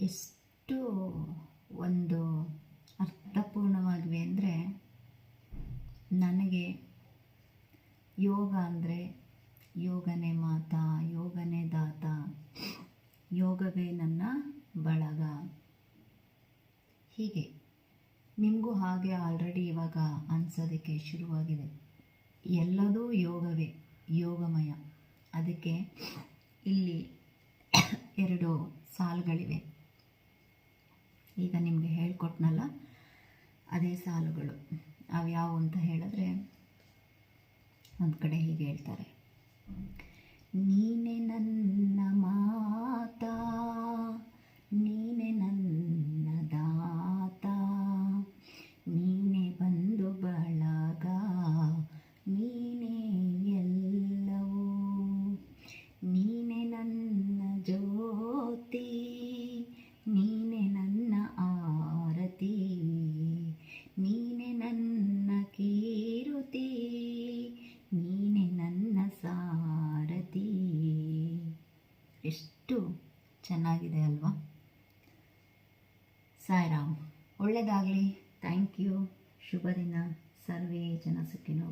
ಎಷ್ಟು ಒಂದು ಅರ್ಥಪೂರ್ಣವಾಗಿವೆ ಅಂದರೆ ನನಗೆ ಯೋಗ ಅಂದರೆ ಯೋಗನೇ ಮಾತಾ, ಯೋಗನೇ ದಾತ, ಯೋಗವೇ ನನ್ನ ಬಳಗ. ಹೀಗೆ ನಿಮಗೂ ಹಾಗೆ ಆಲ್ರೆಡಿ ಇವಾಗ ಅನ್ಸೋದಕ್ಕೆ ಶುರುವಾಗಿದೆ. ಎಲ್ಲದೂ ಯೋಗವೇ, ಯೋಗಮಯ. ಅದಕ್ಕೆ ಇಲ್ಲಿ ಎರಡು ಸಾಲುಗಳಿವೆ. ಈಗ ನಿಮಗೆ ಹೇಳ್ಕೊಟ್ನಲ್ಲ, ಅದೇ ಸಾಲುಗಳು. ಅವು ಅವ್ಯಾವು ಅಂತ ಹೇಳಿದ್ರೆ ಒಂದು ಕಡೆ ಹೀಗೆ ಹೇಳ್ತಾರೆ. ನೀನೆ ನನ್ನ ಮಾತಾ, ನೀನೆ ನನ್ನ ದಾತ, ನೀನೆ ಬಂದು ಬಳಗ, ನೀನೇ ಎಲ್ಲವೂ ನೀನೆ ಎಷ್ಟು ಚೆನ್ನಾಗಿದೆ ಅಲ್ವಾ? ಸಾಯಿರಾಮ್ ಒಳ್ಳೆಯದಾಗಲಿ ಥ್ಯಾಂಕ್ ಯು. ಶುಭ ದಿನ ಸರ್ವೇ ಜನ ಸುಖಿನೋ